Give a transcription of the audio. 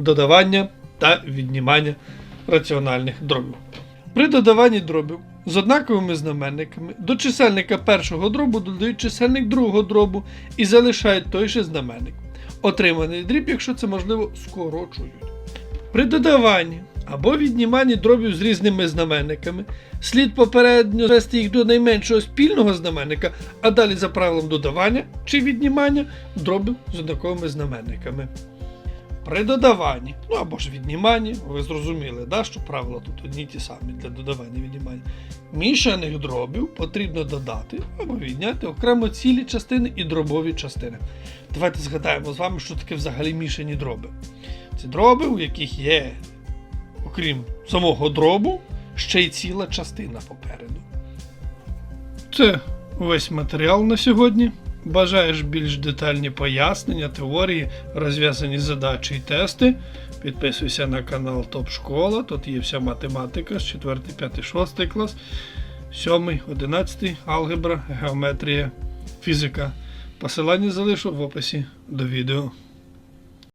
додавання та віднімання раціональних дробів. При додаванні дробів з однаковими знаменниками до чисельника першого дробу додають чисельник другого дробу і залишають той же знаменник. Отриманий дріб, якщо це можливо, скорочують. При додаванні або відніманні дробів з різними знаменниками слід попередньо звести їх до найменшого спільного знаменника, а далі за правилом додавання чи віднімання дробів з однаковими знаменниками. При додаванні, ну або ж відніманні, ви зрозуміли, да, що правила тут одні ті самі для додавання і віднімання. Мішаних дробів потрібно додати або відняти окремо цілі частини і дробові частини. Давайте згадаємо з вами, що таке взагалі мішані дроби. Це дроби, у яких є, окрім самого дробу, ще й ціла частина попереду. Це весь матеріал на сьогодні. Бажаєш більш детальні пояснення, теорії, розв'язані задачі і тести. Підписуйся на канал Топ Школа. Тут є вся математика з 4, 5, 6 клас, 7, 11, алгебра, геометрія, фізика. Посилання залишу в описі до відео.